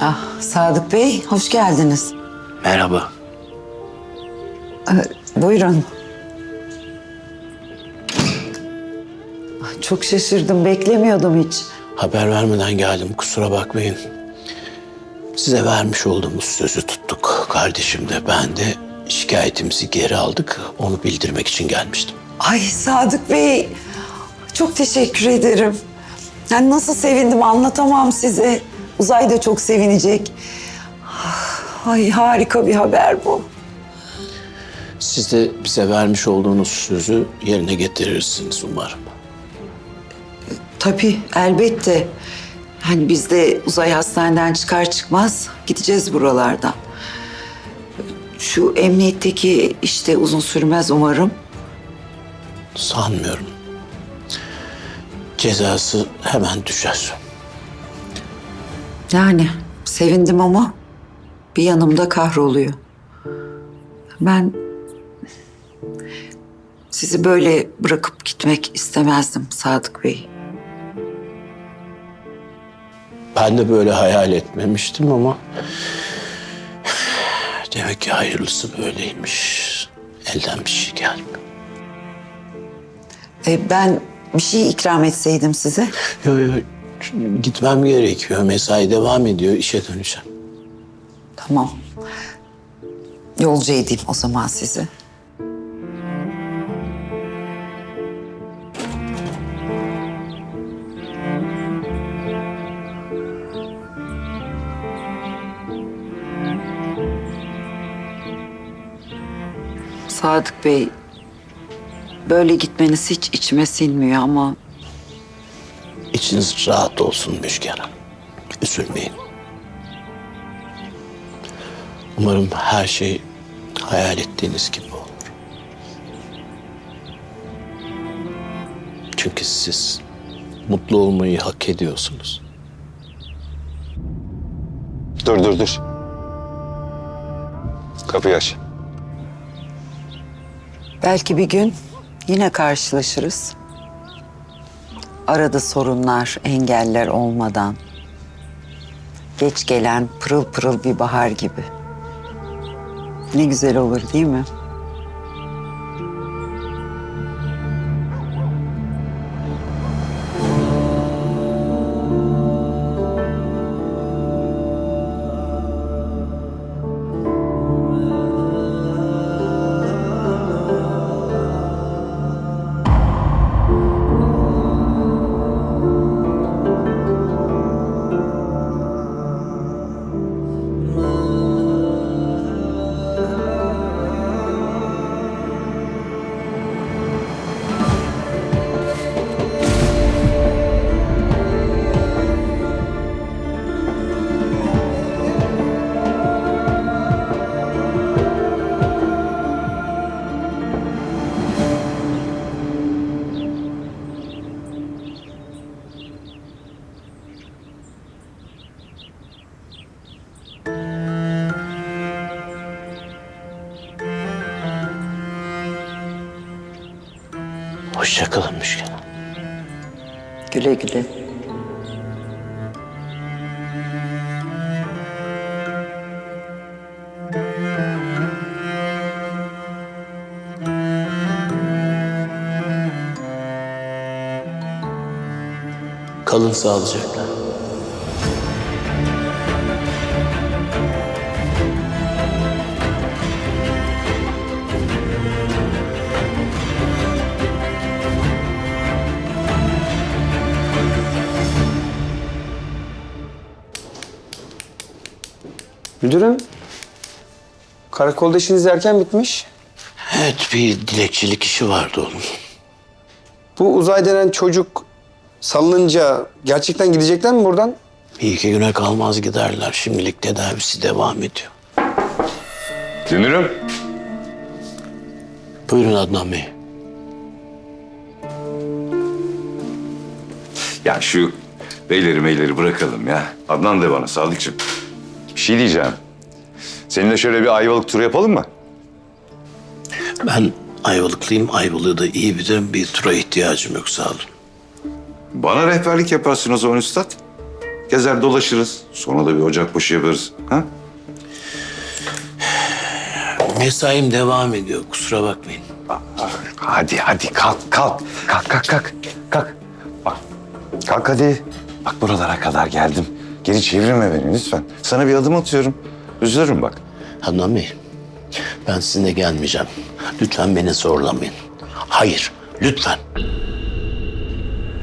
Ah, Sadık Bey, hoş geldiniz. Merhaba. Buyurun. Ah, Çok şaşırdım, beklemiyordum hiç. Haber vermeden geldim kusura bakmayın. Size vermiş olduğumuz sözü tuttuk. Kardeşim de ben de şikayetimizi geri aldık. Onu bildirmek için gelmiştim. Ay Sadık Bey, çok teşekkür ederim. Yani nasıl sevindim anlatamam size. Uzay da çok sevinecek. Ay harika bir haber bu. Siz de bize vermiş olduğunuz sözü yerine getirirsiniz umarım. Tabii elbette. Hani biz de uzay hastaneden çıkar çıkmaz gideceğiz buralardan. Şu emniyetteki işte uzun sürmez umarım. Sanmıyorum. Cezası hemen düşer. Yani sevindim ama bir yanımda kahroluyor. Ben sizi böyle bırakıp gitmek istemezdim Sadık Bey. Ben de böyle hayal etmemiştim ama... Demek ki hayırlısı böyleymiş. Elden bir şey gelmiyor. E, ben bir şey ikram etseydim size. Yok yok gitmem gerekiyor. Mesai devam ediyor. İşe döneceğim. Tamam. Yolcu edeyim o zaman sizi. Sadık Bey, böyle gitmeniz hiç içime sinmiyor ama İçiniz rahat olsun Müjgan Hanım. Üzülmeyin. Umarım her şey hayal ettiğiniz gibi olur. Çünkü siz mutlu olmayı hak ediyorsunuz. Dur dur dur. Kapıyı aç. Belki bir gün yine karşılaşırız. Arada sorunlar, engeller olmadan. Geç gelen pırıl pırıl bir bahar gibi. Ne güzel olur değil mi? Hoşça kalın Hanım. Güle güle. Kalın sağlıcakla. Müdürüm, karakolda işiniz erken bitmiş. Evet bir dilekçilik işi vardı onun. Bu uzay denen çocuk salınınca gerçekten gidecekler mi buradan? Bir iki güne kalmaz giderler. Şimdilik tedavisi devam ediyor. Dünürüm. Buyurun Adnan Bey. Ya şu beyleri meyleri bırakalım ya. Adnan de bana Sadıkçım. Bir şey diyeceğim. Seninle şöyle bir ayvalık turu yapalım mı? Ben Ayvalıklıyım. Ayvalık'ı da iyi bilirim. Bir tura ihtiyacım yok sağ olun. Bana rehberlik yaparsın o zaman üstad. Gezer dolaşırız. Sonra da bir ocak başı yaparız. Ha? Mesaim devam ediyor kusura bakmayın. Hadi hadi kalk kalk. Kalk kalk kalk. Kalk. Bak. Kalk hadi. Bak buralara kadar geldim. Geri çevirme beni lütfen. Sana bir adım atıyorum. Üzülürüm bak. Adnan Bey ben sizinle gelmeyeceğim. Lütfen beni zorlamayın. Hayır lütfen.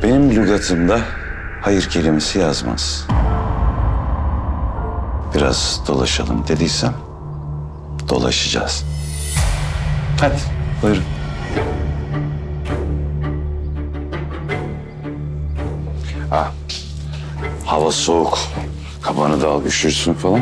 Benim lügatımda hayır kelimesi yazmaz. Biraz dolaşalım dediysem dolaşacağız. Hadi buyurun. Ha, hava soğuk. Kabanı da al üşürsün falan.